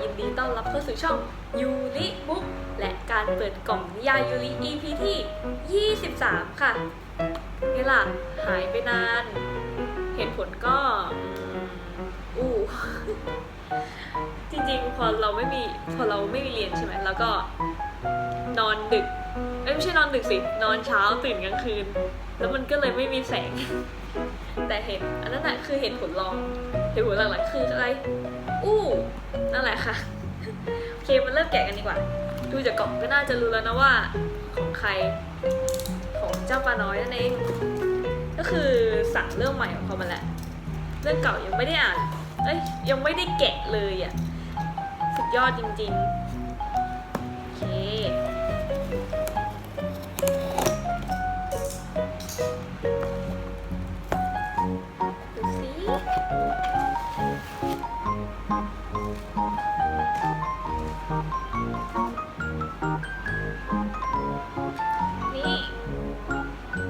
ยินดีต้อนรับเข้าสู่ช่องยูริบุ๊กและการเปิดกล่องนิยายยูริ EP ที่ 23 ค่ะนี่ล่ะ หายไปนาน เห็นผลก็ อู้ จริงๆ พอเราไม่มี พอเราไม่มีเรียนใช่ไหม แล้วก็นอนดึกไม่ใช่นอนดึกสิ นอนเช้าตื่นกลางคืน แล้วมันก็เลยไม่มีแสง แต่เห็น อันนั้นแหะคือเห็นผลลองเห็นผลหลักๆคืออะไร อู้ นั่นแหละค่ะ โอเคมันเริ่มแกะกันดีกว่า ดูจากกล่องก็น่าจะรู้แล้วนะว่าของใครของเจ้าปลาน้อยนั่นเอง ก็คือสั่งเรื่องใหม่ของเขามาแหละเรื่องเก่ายังไม่ได้อ่าน เอ้ยยังไม่ได้แกะเลยอะ สุดยอดจริง ๆ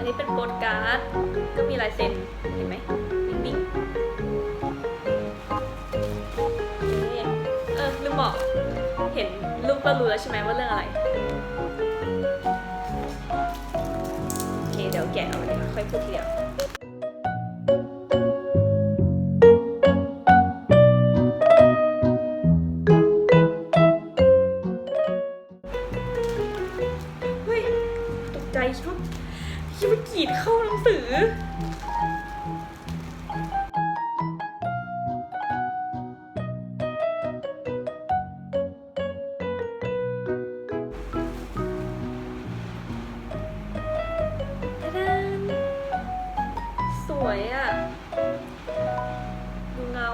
นี้เป็นโปสการ์ด ก็มีลายเซ็นเห็นไหมนิ่งๆโอเคเออลืมบอกเห็นรูปก็รู้แล้วใช่ไหมว่าเรื่องอะไร โอเค เดี๋ยวแกะเอาเลยค่อยพูดทีเดียวเฮ้ยตกใจคิดว่า คิดว่ากรีดเข้าหนังสือ ตะดานสวยอะ ดูเงา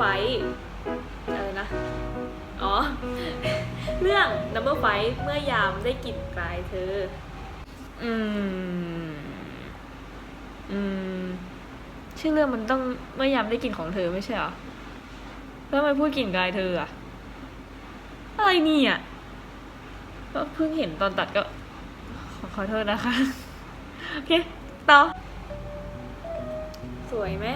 Number Five อะไรนะ อ๋อ เรื่อง Number Five เมื่อยามได้กลิ่นกลายเธอ อืม อืม ชื่อเรื่องมันต้องเมื่อยามได้กลิ่นของเธอไม่ใช่เหรอ แล้วทำไมพูดกลิ่นกายเธออะอะไรเนี่ยก็เพิ่งเห็นตอนตัดก็ ขอขอโทษนะคะ โอเค ต่อ สวยไหม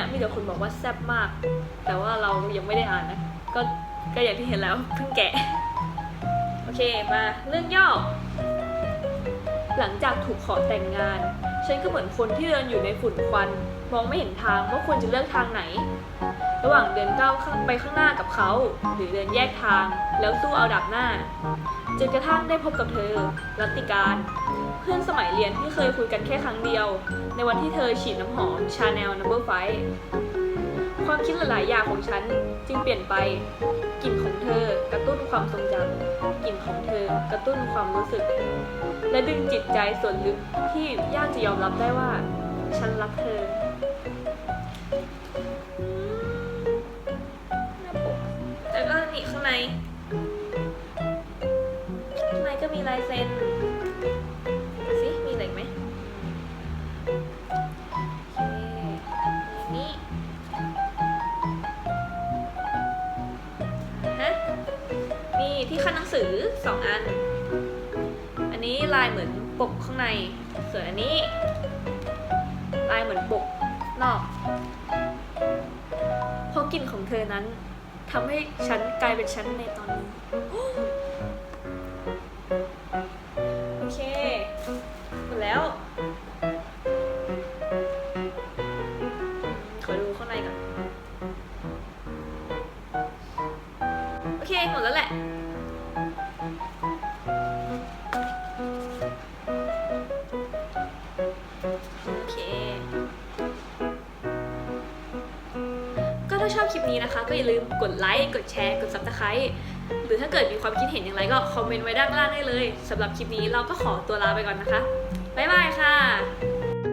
เรื่องเนี้ยมีแต่คนบอกว่าแซ่บมาก แต่ว่าเรายังไม่ได้อ่านนะ ก็ก็อย่างที่เห็นแล้วเพิ่งแกะ โอเคมาเรื่องย่อ หลังจากถูกขอแต่งงาน ฉันก็เหมือนคนที่เดินอยู่ในฝุ่นควัน มองไม่เห็นทางว่าควรจะเลือกทางไหน ระหว่างเดินก้าวไปข้างหน้ากับเขา หรือเดินแยกทางแล้วสู้เอาดับหน้าจนกระทั่งได้พบกับเธอ รัตติการ เพื่อนสมัยเรียนที่เคยคุยกันแค่ครั้งเดียว ในวันที่เธอฉีดน้ำหอมชาแนลนัมเบอร์ไฟความคิดหลายๆอย่างของฉันจึงเปลี่ยนไปกลิ่นของเธอกระตุ้นความทรงจำกลิ่นของเธอกระตุ้นความรู้สึก และดึงจิตใจส่วนลึกที่ยากจะยอมรับได้ว่า ฉันรักเธอ ที่ขั้นหนังสือสองอัน อันนี้ลายเหมือนปกข้างใน ส่วนอันนี้ ลายเหมือนปกนอก เพราะกลิ่นของเธอนั้นทำให้ฉันกลายเป็นฉันในตอนนี้ โอเค หมดแล้ว ขอดูข้างในก่อน โอเค หมดแล้วแหละ ชอบคลิปนี้นะคะ ก็อย่าลืมกดไลค์ กดแชร์ กด subscribe หรือถ้าเกิดมีความคิดเห็นอย่างไรก็คอมเมนต์ไว้ด้านล่างได้เลยสำหรับคลิปนี้เราก็ขอตัวลาไปก่อนนะคะ บ๊ายบายค่ะ